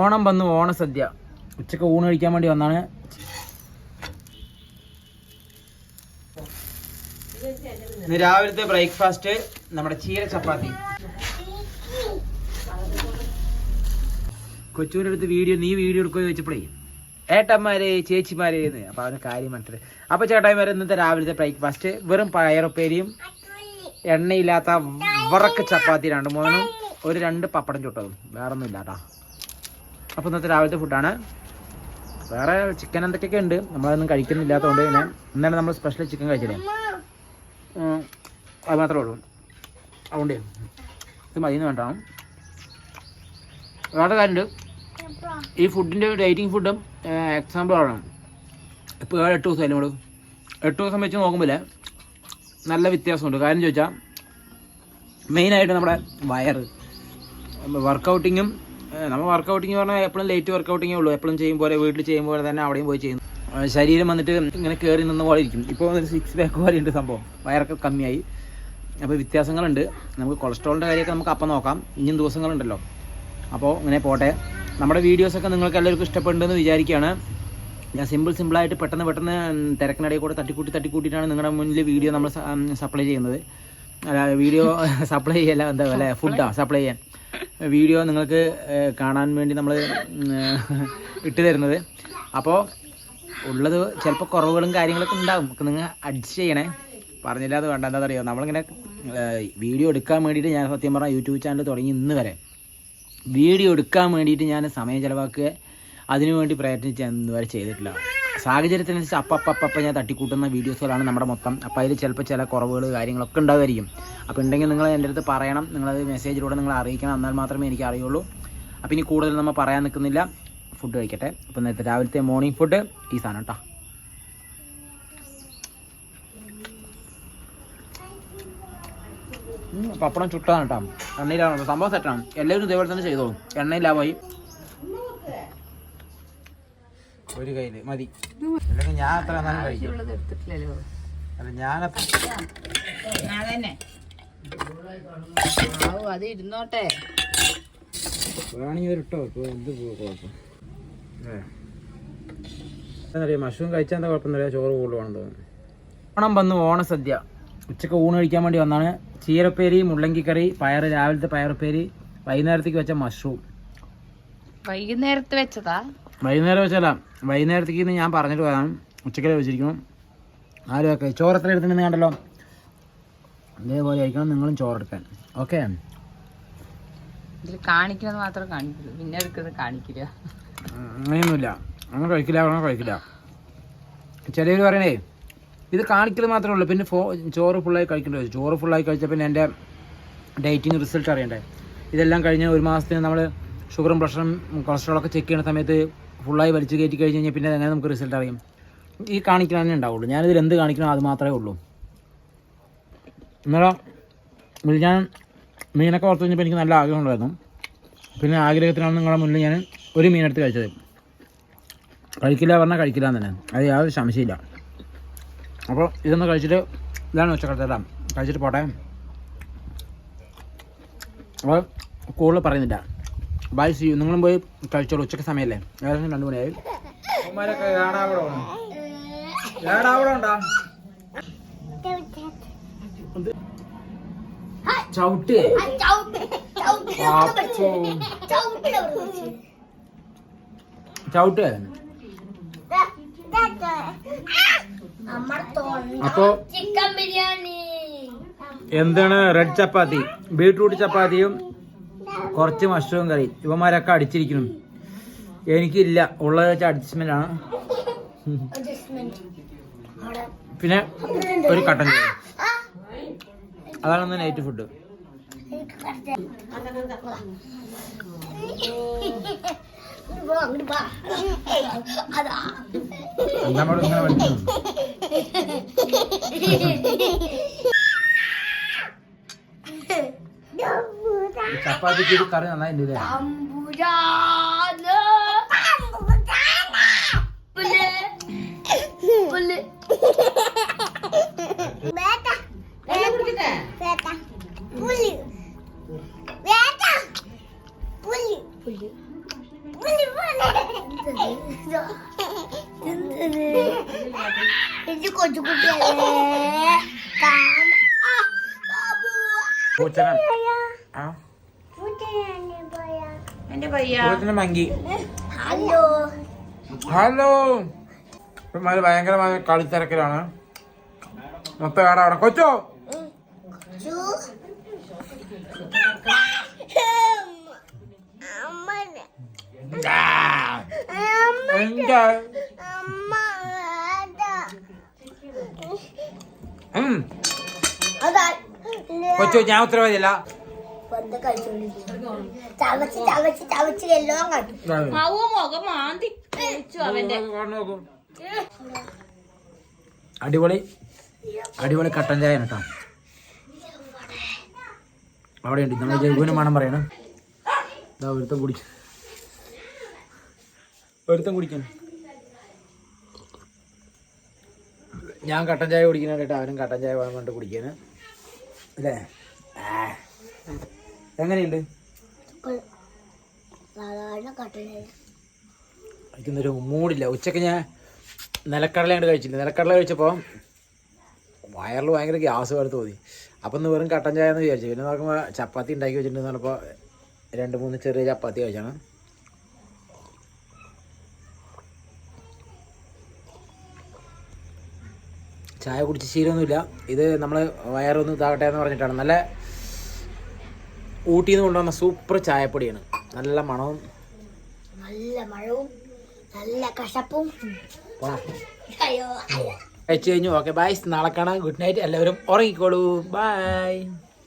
ഓണം വന്നു ഓണസദ്യ ഉച്ചയ്ക്ക് ഊണ് കഴിക്കാൻ വേണ്ടി വന്നാണ്. ഇന്ന് രാവിലത്തെ ബ്രേക്ക്ഫാസ്റ്റ് നമ്മുടെ ചീര ചപ്പാത്തി. കൊച്ചൂരി അടുത്ത് വീഡിയോ നീ വീഡിയോ എടുക്കുക ചോദിച്ചപ്പോഴേ ഏട്ടന്മാരെ ചേച്ചിമാരെ എന്ന്. അപ്പൊ അവന് കാര്യം മനസ്സിലായി. അപ്പൊ ചേട്ടായിമാരെ ഇന്നത്തെ രാവിലത്തെ ബ്രേക്ക്ഫാസ്റ്റ് വെറും പയറുപ്പേരിയും എണ്ണയില്ലാത്ത വറക്ക ചപ്പാത്തി രണ്ട് മൂന്നും ഒരു രണ്ട് പപ്പടം ചുട്ടതും. വേറെ ഒന്നും ഇല്ല കേട്ടോ അപ്പോൾ ഇന്നത്തെ രാവിലത്തെ ഫുഡാണ് വേറെ ചിക്കൻ എന്തൊക്കെയൊക്കെ ഉണ്ട്? നമ്മളതൊന്നും കഴിക്കുന്നില്ലാത്തതുകൊണ്ട് പിന്നെ ഇന്നലെ നമ്മൾ സ്പെഷ്യൽ ചിക്കൻ കഴിച്ചില്ലേ? ഉം, അത് മാത്രമേ ഉള്ളൂ. അതുകൊണ്ട് ഇത് മതിയെന്ന് വേണ്ട. വേറെ കാര്യമുണ്ട്. ഈ ഫുഡിന്റെ ഡേറ്റിംഗ് ഫുഡും എക്സാമ്പിളാണ് ഇപ്പോൾ ഏഴ് എട്ട് ദിവസമല്ലേ നമ്മൾ എട്ട് ദിവസം വെച്ച് നോക്കുമ്പോൾ നല്ല വ്യത്യാസമുണ്ട്. കാര്യം ചോദിച്ചാൽ മെയിനായിട്ട് നമ്മുടെ വയറ്. വർക്കൗട്ടിങ്ങും നമ്മൾ വർക്കൗട്ടിങ് പറഞ്ഞാൽ എപ്പോഴും ലേറ്റ് വർക്കൗട്ടിങ്ങേ ഉള്ളൂ. എപ്പോഴും ചെയ്യും പോലെ വീട്ടിൽ ചെയ്യും പോലെ തന്നെ അവിടെയും പോയി ചെയ്യുന്നു. ശരീരം വന്നിട്ട് ഇങ്ങനെ കയറി നിന്ന പോലെ ഇരിക്കും. ഇപ്പോൾ ഒരു സിക്സ് പാക്ക് പോലെ ഉണ്ട് സംഭവം. വയറൊക്കെ കമ്മിയായി. അപ്പോൾ വ്യത്യാസങ്ങളുണ്ട്. നമുക്ക് കൊളസ്ട്രോളിന്റെ കാര്യമൊക്കെ നമുക്ക് അപ്പം നോക്കാം. ഇനിയും ദിവസങ്ങളുണ്ടല്ലോ. അപ്പോൾ ഇങ്ങനെ പോട്ടെ. നമ്മുടെ വീഡിയോസൊക്കെ നിങ്ങൾക്ക് എല്ലാവർക്കും ഇഷ്ടപ്പെടുന്നുണ്ടെന്ന് വിചാരിക്കുകയാണ്. ഞാൻ സിമ്പിൾ സിമ്പിളായിട്ട് പെട്ടെന്ന് പെട്ടെന്ന് തിരക്കിനിടയിൽ കൂടെ തട്ടിക്കൂട്ടി തട്ടിക്കൂട്ടിയിട്ടാണ് നിങ്ങളുടെ മുന്നിൽ വീഡിയോ നമ്മൾ സപ്ലൈ ചെയ്യുന്നത്. അല്ല വീഡിയോ സപ്ലൈ ചെയ്യല്ല എന്താ അല്ലേ ഫുഡാണ് സപ്ലൈ ചെയ്യാൻ. വീഡിയോ നിങ്ങൾക്ക് കാണാൻ വേണ്ടി നമ്മൾ ഇട്ട് തരുന്നത്. അപ്പോൾ ഉള്ളത് ചിലപ്പോൾ കുറവുകളും കാര്യങ്ങളൊക്കെ ഉണ്ടാകും. നിങ്ങൾ അഡ്ജസ്റ്റ് ചെയ്യണേ. പറഞ്ഞില്ല അത് വേണ്ട എന്താ പറയുക നമ്മളിങ്ങനെ വീഡിയോ എടുക്കാൻ വേണ്ടിയിട്ട് ഞാൻ സത്യം പറഞ്ഞാൽ യൂട്യൂബ് ചാനൽ തുടങ്ങി ഇന്ന് വരെ. വീഡിയോ എടുക്കാൻ വേണ്ടിയിട്ട് ഞാൻ സമയം ചിലവാക്കുക അതിനു വേണ്ടി പ്രയത്നിച്ച് ഞാൻ ഇന്ന് വരെ ചെയ്തിട്ടില്ല. സാഹചര്യത്തിനനുസരിച്ച് അപ്പപ്പപ്പ അപ്പം അപ്പം ഞാൻ തട്ടിക്കൂട്ടുന്ന വീഡിയോസുകളാണ് നമ്മുടെ മൊത്തം. അപ്പോൾ അതിൽ ചിലപ്പോൾ ചില കുറവുകൾ കാര്യങ്ങളൊക്കെ ഉണ്ടാകുമായിരിക്കും അപ്പോൾ ഉണ്ടെങ്കിൽ നിങ്ങൾ എന്റെ അടുത്ത് പറയണം. നിങ്ങളത് മെസ്സേജിലൂടെ നിങ്ങൾ അറിയിക്കണം. എന്നാൽ മാത്രമേ എനിക്ക് അറിയുള്ളൂ. അപ്പോൾ ഇനി കൂടുതൽ നമ്മൾ പറയാൻ നിൽക്കുന്നില്ല. ഫുഡ് കഴിക്കട്ടെ. അപ്പോൾ നേരത്തെ രാവിലത്തെ മോർണിംഗ് ഫുഡ് ഈ സാധനം കേട്ടോ പപ്പടം ചുട്ടതാണ് കേട്ടോ എണ്ണയിലാണ്? സംഭവം സെറ്റാണ് എല്ലാവരും ഇതേപോലെ തന്നെ ചെയ്തോളൂ. എണ്ണയിലാവായി. ഒരു കയ്യിൽ. മതി. അല്ലെങ്കിൽ ഞാൻ അത്ര നന്നായി കഴിക്കും അല്ല ആവു അത് ഇരുന്നോട്ടെ. വേണമെങ്കിൽ ഇട്ടോ. ഇപ്പോൾ എന്ത് കുഴപ്പം. എന്നറിയാം മഷ്റൂം കഴിച്ചാൽ എന്താ കുഴപ്പമൊന്നുമില്ല. ചോറ് വേണം തോന്നുന്നു. ഓണം വന്നു ഓണസദ്യ ഉച്ചയ്ക്ക് ഊണ് കഴിക്കാൻ വേണ്ടി വന്നാണ്. ചീരപ്പേരി മുള്ളങ്കിക്കറി പയർ രാവിലത്തെ പയറുപ്പേരി വൈകുന്നേരത്തേക്ക് വെച്ച മഷ്റൂം. വൈകുന്നേരത്ത് വെച്ചതാ? വൈകുന്നേരം വെച്ചല്ല വൈകുന്നേരത്തേക്ക് ഇന്ന് ഞാൻ പറഞ്ഞിട്ട് വരാം ഉച്ചക്കലെ വെച്ചിരിക്കണം ആരും ഒക്കെ ചോറത്തിൽ എത്ര എടുത്തിട്ടുണ്ട് കണ്ടല്ലോ? അതേപോലെ ആയിരിക്കണം നിങ്ങളും ചോറെടുക്കാൻ ഓക്കെ ഇതിൽ കാണിക്കുന്നത് മാത്രം കാണിക്കില്ല പിന്നെ എടുക്കുന്നത് കാണിക്കില്ല. അങ്ങനെയൊന്നുമില്ല. അങ്ങനെ കഴിക്കില്ല അങ്ങനെ കഴിക്കില്ല. ചിലവർ പറയണേ ഇത് കാണിക്കൽ മാത്രമേ ഉള്ളൂ. പിന്നെ ഫോ ചോറ് ഫുള്ളായി കഴിക്കേണ്ടി വരും. ചോറ് ഫുള്ളായി കഴിച്ചാൽ പിന്നെ എന്റെ ഡേറ്റിംഗ് റിസൾട്ട് അറിയണ്ടേ? ഇതെല്ലാം കഴിഞ്ഞ് ഒരു മാസത്തിന് നമ്മൾ ഷുഗറും പ്രഷറും കൊളസ്ട്രോളൊക്കെ ചെക്ക് ചെയ്യുന്ന സമയത്ത് ഫുള്ളായി വലിച്ചു കയറ്റി കഴിഞ്ഞ് കഴിഞ്ഞാൽ പിന്നെ എങ്ങനെ നമുക്ക് റിസൾട്ട് അറിയാം. ഈ കാണിക്കാൻ തന്നെ ഉണ്ടാവുള്ളൂ. ഞാനിതിൽ എന്ത് കാണിക്കണോ അത് മാത്രമേ ഉള്ളൂ. എന്നാലും ഞാൻ മീനൊക്കെ ഓർത്ത് കഴിഞ്ഞപ്പോൾ എനിക്ക് നല്ല ആഗ്രഹമുണ്ടായിരുന്നു പിന്നെ ആഗ്രഹത്തിനാണ് നിങ്ങളുടെ മുന്നിൽ ഞാൻ ഒരു മീനെടുത്ത് കഴിച്ചത്. കഴിക്കില്ല പറഞ്ഞാൽ കഴിക്കില്ല തന്നെ. അത് യാതൊരു സംശയമില്ല. അപ്പോൾ ഇതൊന്ന് കഴിച്ചിട്ട് ഇതാണ് ഉച്ചക്കടത്തെല്ലാം കഴിച്ചിട്ട് പോട്ടെ. അപ്പോൾ കൂടുതൽ പറയുന്നില്ല. ബൈ സി നിങ്ങളും പോയി കഴിച്ചോളൂ ഉച്ചയ്ക്ക് സമയമല്ലേ ഏകദേശം രണ്ടു മണിയായി. ചവിട്ട്. ചവിട്ട്. അപ്പോ ചിക്കൻ ബിരിയാണി. എന്താണ്? റെഡ് ചപ്പാത്തി. ബീട്രൂട്ട് ചപ്പാത്തിയും കുറച്ച് മഷ്റൂം കറി ഇവന്മാരൊക്കെ അടിച്ചിരിക്കുന്നു. എനിക്കില്ല. ഉള്ളത് വെച്ചാൽ അഡ്ജസ്റ്റ്മെന്റ് ആണ്. പിന്നെ ഒരു കട്ടൻ ചായ അതാണ് നൈറ്റ് ഫുഡ് നമ്മൾ ഇങ്ങനെ ಅಪ್ಪಾಜಿಗಿದು ಕಾರಣ ಅಣ್ಣ ಇಲ್ಲಿದೆ Itu kok cukup ya, Kan. Ah, babu. Ah. എന്റെ പയ്യ. മങ്കി. ഹലോ. ഹലോ. ഇപ്പം അത് ഭയങ്കരമായ കളിത്തിരക്കിലാണ്. മൊത്തം ആടെ അവിടെ. കൊച്ചോ. കൊച്ചു ഞാൻ ഉത്തരവാദിയല്ല. വെറുതെ കഴിച്ചോണ്ടിരിക്കുന്നു. ചവച്ച് ചവച്ച് ചവച്ച് എല്ലാം കണ്ടു. മാവോ മുഖം മാന്തി കഴിച്ചു അവന്റെ. അടിപൊളി. അടിപൊളി കട്ടൻ ചായ കേട്ടോ. അവിടെ ഉണ്ട്. നമ്മൾ ജൈവന് മണം പറയണം. ഇതാ ഒരുത്തം കുടിച്ചു ഒരുത്തം കുടിക്കണം ഞാൻ കട്ടൻ ചായ കുടിക്കുന്ന കേട്ടോ. അവനും കട്ടൻ ചായ വേണം കൊണ്ട് കുടിക്കാന്. അല്ലേ? ആ. എങ്ങനെയുണ്ട്? കഴിക്കുന്നൊരു മൂടില്ല. ഉച്ചയ്ക്ക് ഞാൻ നിലക്കടല കണ്ട് കഴിച്ചില്ല. നിലക്കടല കഴിച്ചപ്പോൾ വയറിൽ ഭയങ്കര ഗ്യാസ് പോലെ തോന്നി. അപ്പം ഒന്ന് വെറും കട്ടൻ ചായ എന്ന് വിചാരിച്ചു. പിന്നെ നോക്കുമ്പോൾ ചപ്പാത്തി ഉണ്ടാക്കി വെച്ചിട്ടുണ്ടെന്ന് പറഞ്ഞപ്പോൾ രണ്ട് മൂന്ന് ചെറിയ ചപ്പാത്തി കഴിച്ചാണ്. ചായ കുടിച്ച് ശീലമൊന്നുമില്ല. ഇത് നമ്മൾ വയറൊന്ന് ഇതാകട്ടെ എന്ന് പറഞ്ഞിട്ടാണ്. നല്ല ഊട്ടിയിൽ നിന്ന് കൊണ്ടുവന്ന സൂപ്പർ ചായപ്പൊടിയാണ്. നല്ല മണവും. നല്ല മഴവും നല്ല കഷപ്പും കഴിച്ചു കഴിഞ്ഞു. ഓക്കെ ബൈ നാളെ കാണാം. ഗുഡ് നൈറ്റ് എല്ലാവരും ഉറങ്ങിക്കോളൂ. ബൈ